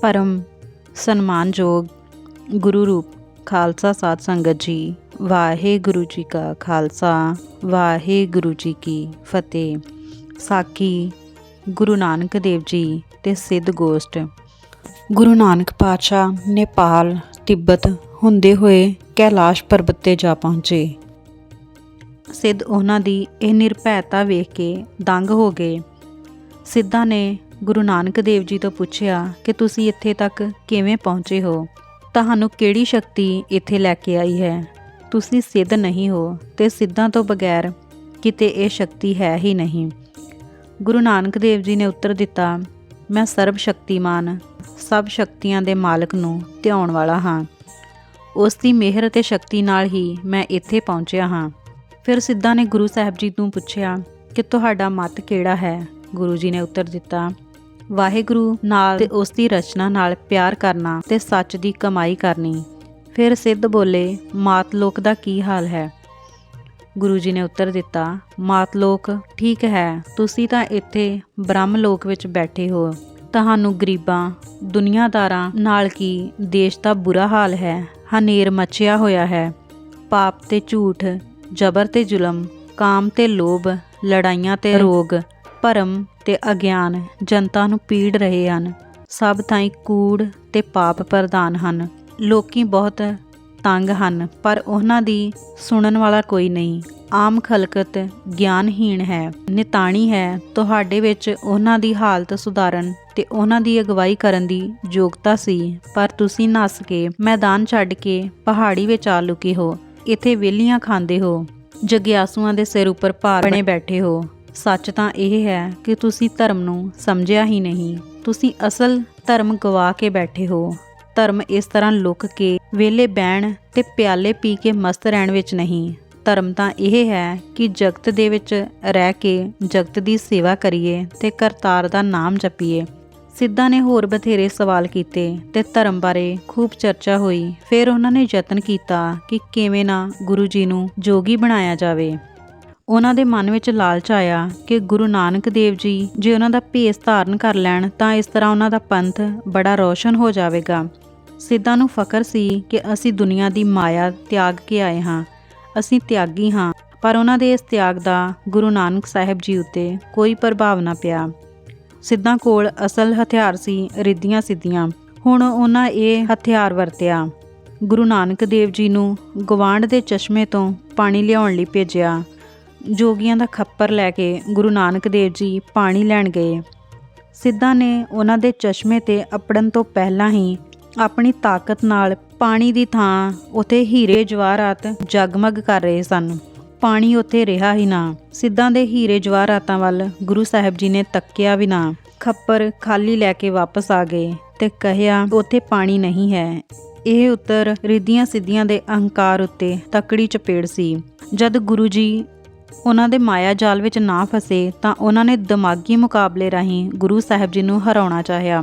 ਪਰਮ ਸਨਮਾਨਯੋਗ ਗੁਰੂ ਰੂਪ ਖਾਲਸਾ ਸਾਧ ਸੰਗਤ ਜੀ, ਵਾਹਿਗੁਰੂ ਜੀ ਕਾ ਖਾਲਸਾ, ਵਾਹਿਗੁਰੂ ਜੀ ਕੀ ਫਤਿਹ। ਸਾਕੀ ਗੁਰੂ ਨਾਨਕ ਦੇਵ ਜੀ ਤੇ ਸਿੱਧ ਗੋਸ਼ਟ। ਗੁਰੂ ਨਾਨਕ ਪਾਤਸ਼ਾਹ ਨੇਪਾਲ, ਤਿੱਬਤ ਹੁੰਦੇ ਹੋਏ ਕੈਲਾਸ਼ ਪਰਬਤ ਤੇ ਜਾ ਪਹੁੰਚੇ। ਸਿੱਧ ਉਹਨਾਂ ਦੀ ਇਹ ਨਿਰਭੈਤਾ ਵੇਖ ਕੇ ਦੰਗ ਹੋ ਗਏ। ਸਿੱਧਾਂ ਨੇ ਗੁਰੂ ਨਾਨਕ ਦੇਵ ਜੀ ਤੋਂ ਪੁੱਛਿਆ ਕਿ ਤੁਸੀਂ ਇੱਥੇ ਤੱਕ ਕਿਵੇਂ ਪਹੁੰਚੇ ਹੋ? ਤੁਹਾਨੂੰ ਕਿਹੜੀ ਸ਼ਕਤੀ ਇੱਥੇ ਲੈ ਕੇ ਆਈ ਹੈ? ਤੁਸੀਂ ਸਿੱਧ ਨਹੀਂ ਹੋ ਤੇ ਸਿੱਧਾਂ ਤੋਂ ਬਗੈਰ ਕਿਤੇ ਇਹ ਸ਼ਕਤੀ ਹੈ ਹੀ ਨਹੀਂ। ਗੁਰੂ ਨਾਨਕ ਦੇਵ ਜੀ ਨੇ ਉੱਤਰ ਦਿੱਤਾ, ਮੈਂ ਸਰਬ ਸ਼ਕਤੀਮਾਨ, ਸਭ ਸ਼ਕਤੀਆਂ ਦੇ ਮਾਲਕ ਨੂੰ ਧਿਆਉਣ ਵਾਲਾ ਹਾਂ। ਉਸ ਦੀ ਮਿਹਰ ਅਤੇ ਸ਼ਕਤੀ ਨਾਲ ਹੀ ਮੈਂ ਇੱਥੇ ਪਹੁੰਚਿਆ ਹਾਂ। ਫਿਰ ਸਿੱਧਾ ਨੇ ਗੁਰੂ ਸਾਹਿਬ ਜੀ ਤੋਂ ਪੁੱਛਿਆ ਕਿ ਤੁਹਾਡਾ ਮਤ ਕਿਹੜਾ ਹੈ? ਗੁਰੂ ਜੀ ਨੇ ਉੱਤਰ ਦਿੱਤਾ ਵਾਹਿਗੁਰੂ ਨਾਲ ਤੇ ਉਸ ਦੀ ਰਚਨਾ ਨਾਲ ਪਿਆਰ ਕਰਨਾ ਤੇ ਸੱਚ ਦੀ ਕਮਾਈ ਕਰਨੀ। ਫਿਰ ਸਿੱਧ ਬੋਲੇ ਮਾਤ ਲੋਕ ਦਾ ਕੀ ਹਾਲ ਹੈ? ਗੁਰੂ ਜੀ ਨੇ ਉੱਤਰ ਦਿੱਤਾ ਮਾਤ ਲੋਕ ਠੀਕ ਹੈ ਤੁਸੀਂ ਤਾਂ ਇੱਥੇ ਬ੍ਰਹਮ ਲੋਕ ਵਿੱਚ ਬੈਠੇ ਹੋ। ਤੁਹਾਨੂੰ ਗਰੀਬਾਂ ਦੁਨੀਆਦਾਰਾਂ ਨਾਲ ਕੀ ਦੇਸ਼ ਦਾ ਬੁਰਾ ਹਾਲ ਹੈ? ਹਨੇਰ ਮਚਿਆ ਹੋਇਆ ਹੈ। ਪਾਪ ਤੇ ਝੂਠ ਜ਼ਬਰ ਤੇ ਜ਼ੁਲਮ ਕਾਮ ਤੇ ਲੋਭ ਲੜਾਈਆਂ ਤੇ ਰੋਗ ਭਰਮ ਤੇ ਅਗਿਆਨ ਜਨਤਾ ਨੂੰ ਪੀੜ ਰਹੇ ਹਨ। ਸਭ ਥਾਈਂ ਕੂੜ ਤੇ ਪਾਪ ਪ੍ਰਧਾਨ ਹਨ। ਲੋਕੀ ਬਹੁਤ ਤੰਗ ਹਨ, ਪਰ ਉਹਨਾਂ ਦੀ ਸੁਣਨ ਵਾਲਾ ਕੋਈ ਨਹੀਂ। ਆਮ ਖਲਕਤ ਗਿਆਨਹੀਣ ਹੈ, ਨਿਤਾਣੀ ਹੈ। ਤੁਹਾਡੇ ਵਿੱਚ ਉਹਨਾਂ ਦੀ ਹਾਲਤ ਸੁਧਾਰਨ ਤੇ ਉਹਨਾਂ ਦੀ ਅਗਵਾਈ ਕਰਨ ਦੀ ਯੋਗਤਾ ਸੀ, ਪਰ ਤੁਸੀਂ ਨੱਸ ਕੇ ਮੈਦਾਨ ਛੱਡ ਕੇ ਪਹਾੜੀ ਵਿੱਚ ਆ ਲੁਕੇ ਹੋ। ਇੱਥੇ ਵੇਲੀਆਂ ਖਾਂਦੇ ਹੋ, ਜਗਿਆਸੂਆਂ ਦੇ ਸਿਰ ਉੱਪਰ ਭਾਰ ਬਣੇ ਬੈਠੇ ਹੋ। ਸੱਚ ਤਾਂ ਇਹ ਹੈ ਕਿ ਤੁਸੀਂ ਧਰਮ ਨੂੰ ਸਮਝਿਆ ਹੀ ਨਹੀਂ। ਤੁਸੀਂ ਅਸਲ ਧਰਮ ਗਵਾ ਕੇ ਬੈਠੇ ਹੋ। ਧਰਮ ਇਸ ਤਰ੍ਹਾਂ ਲੁਕ ਕੇ ਵੇਲੇ ਬਹਿਣ ਤੇ ਪਿਆਲੇ ਪੀ ਕੇ ਮਸਤ ਰਹਿਣ ਵਿੱਚ ਨਹੀਂ। ਧਰਮ ਤਾਂ ਇਹ ਹੈ ਕਿ ਜਗਤ ਦੇ ਵਿੱਚ ਰਹਿ ਕੇ ਜਗਤ ਦੀ ਸੇਵਾ ਕਰੀਏ ਤੇ ਕਰਤਾਰ ਦਾ ਨਾਮ ਜਪੀਏ। ਸਿੱਧਾ ਨੇ ਹੋਰ ਬਥੇਰੇ ਸਵਾਲ ਕੀਤੇ ਤੇ ਧਰਮ ਬਾਰੇ ਖੂਬ ਚਰਚਾ ਹੋਈ। ਫਿਰ ਉਹਨਾਂ ਨੇ ਯਤਨ ਕੀਤਾ ਕਿ ਕਿਵੇਂ ਨਾ ਗੁਰੂ ਜੀ ਨੂੰ ਜੋਗੀ ਬਣਾਇਆ ਜਾਵੇ। ਉਹਨਾਂ ਦੇ ਮਨ ਵਿੱਚ ਲਾਲਚ ਆਇਆ ਕਿ ਗੁਰੂ ਨਾਨਕ ਦੇਵ ਜੀ ਜੇ ਉਹਨਾਂ ਦਾ ਭੇਸ ਧਾਰਨ ਕਰ ਲੈਣ ਤਾਂ ਇਸ ਤਰ੍ਹਾਂ ਉਹਨਾਂ ਦਾ ਪੰਥ ਬੜਾ ਰੋਸ਼ਨ ਹੋ ਜਾਵੇਗਾ। ਸਿੱਧਾਂ ਨੂੰ ਫਕਰ ਸੀ ਕਿ ਅਸੀਂ ਦੁਨੀਆ ਦੀ ਮਾਇਆ ਤਿਆਗ ਕੇ ਆਏ ਹਾਂ। ਅਸੀਂ ਤਿਆਗੀ ਹਾਂ, ਪਰ ਉਹਨਾਂ ਦੇ ਇਸ ਤਿਆਗ ਦਾ ਗੁਰੂ ਨਾਨਕ ਸਾਹਿਬ ਜੀ ਉੱਤੇ ਕੋਈ ਪ੍ਰਭਾਵ ਨਾ ਪਿਆ। ਸਿੱਧਾਂ ਕੋਲ ਅਸਲ ਹਥਿਆਰ ਸੀ ਰਿੱਧੀਆਂ ਸਿੱਧੀਆਂ। ਹੁਣ ਉਹਨਾਂ ਇਹ ਹਥਿਆਰ ਵਰਤਿਆ। ਗੁਰੂ ਨਾਨਕ ਦੇਵ ਜੀ ਨੂੰ ਗਵਾਂਡ ਦੇ ਚਸ਼ਮੇ ਤੋਂ ਪਾਣੀ ਲਿਆਉਣ ਲਈ ਭੇਜਿਆ। ਜੋਗੀਆਂ ਦਾ ਖੱਪਰ ਲੈ ਕੇ ਗੁਰੂ ਨਾਨਕ ਦੇਵ ਜੀ ਪਾਣੀ ਲੈਣ ਗਏ। ਸਿੱਧਾ ਨੇ ਉਹਨਾਂ ਦੇ ਚਸ਼ਮੇ ਤੇ ਅਪੜਨ ਤੋਂ ਪਹਿਲਾਂ ਹੀ ਆਪਣੀ ਤਾਕਤ ਨਾਲ ਪਾਣੀ ਦੀ ਥਾਂ ਉਥੇ ਹੀਰੇ ਜਵਾਹਰਾਤ ਜਗਮਗ ਕਰ ਰਹੇ ਸਨ। ਪਾਣੀ ਉੱਥੇ ਰਿਹਾ ਹੀ ਨਾ। ਸਿੱਧਾਂ ਦੇ ਹੀਰੇ ਜਵਾਹਰਾਤਾਂ ਵੱਲ ਗੁਰੂ ਸਾਹਿਬ ਜੀ ਨੇ ਤੱਕਿਆ ਵੀ ਨਾ। ਖੱਪਰ ਖਾਲੀ ਲੈ ਕੇ ਵਾਪਸ ਆ ਗਏ ਤੇ ਕਹਿਆ ਉੱਥੇ ਪਾਣੀ ਨਹੀਂ ਹੈ। ਇਹ ਉੱਤਰ ਰਿੱਧੀਆਂ ਸਿੱਧੀਆਂ ਦੇ ਅਹੰਕਾਰ ਉੱਤੇ ਤਕੜੀ ਚਪੇੜ ਸੀ। ਜਦ ਗੁਰੂ ਜੀ ਉਹਨਾਂ ਦੇ ਮਾਇਆ ਜਾਲ ਵਿੱਚ ਨਾ ਫਸੇ ਤਾਂ ਉਹਨਾਂ ਨੇ ਦਿਮਾਗੀ ਮੁਕਾਬਲੇ ਰਾਹੀਂ ਗੁਰੂ ਸਾਹਿਬ ਜੀ ਨੂੰ ਹਰਾਉਣਾ ਚਾਹਿਆ।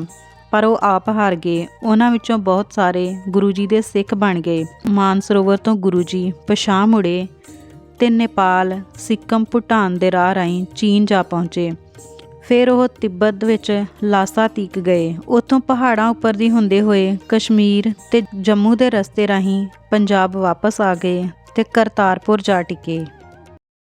ਪਰ ਉਹ ਆਪ ਹਾਰ ਗਏ। ਉਹਨਾਂ ਵਿੱਚੋਂ ਬਹੁਤ ਸਾਰੇ ਗੁਰੂ ਜੀ ਦੇ ਸਿੱਖ ਬਣ ਗਏ। ਮਾਨਸਰੋਵਰ ਤੋਂ ਗੁਰੂ ਜੀ ਪਛਾਹ ਮੁੜੇ ਤੇ ਨੇਪਾਲ, ਸਿੱਕਮ, ਭੂਟਾਨ ਦੇ ਰਾਹ ਰਾਹੀਂ ਚੀਨ ਜਾ ਪਹੁੰਚੇ। ਫਿਰ ਉਹ ਤਿੱਬਤ ਵਿੱਚ ਲਾਸਾ ਤੀਕ ਗਏ। ਉੱਥੋਂ ਪਹਾੜਾਂ ਉੱਪਰ ਦੀ ਹੁੰਦੇ ਹੋਏ ਕਸ਼ਮੀਰ ਤੇ ਜੰਮੂ ਦੇ ਰਸਤੇ ਰਾਹੀਂ ਪੰਜਾਬ ਵਾਪਸ ਆ ਗਏ ਤੇ ਕਰਤਾਰਪੁਰ ਜਾ ਟਿਕੇ।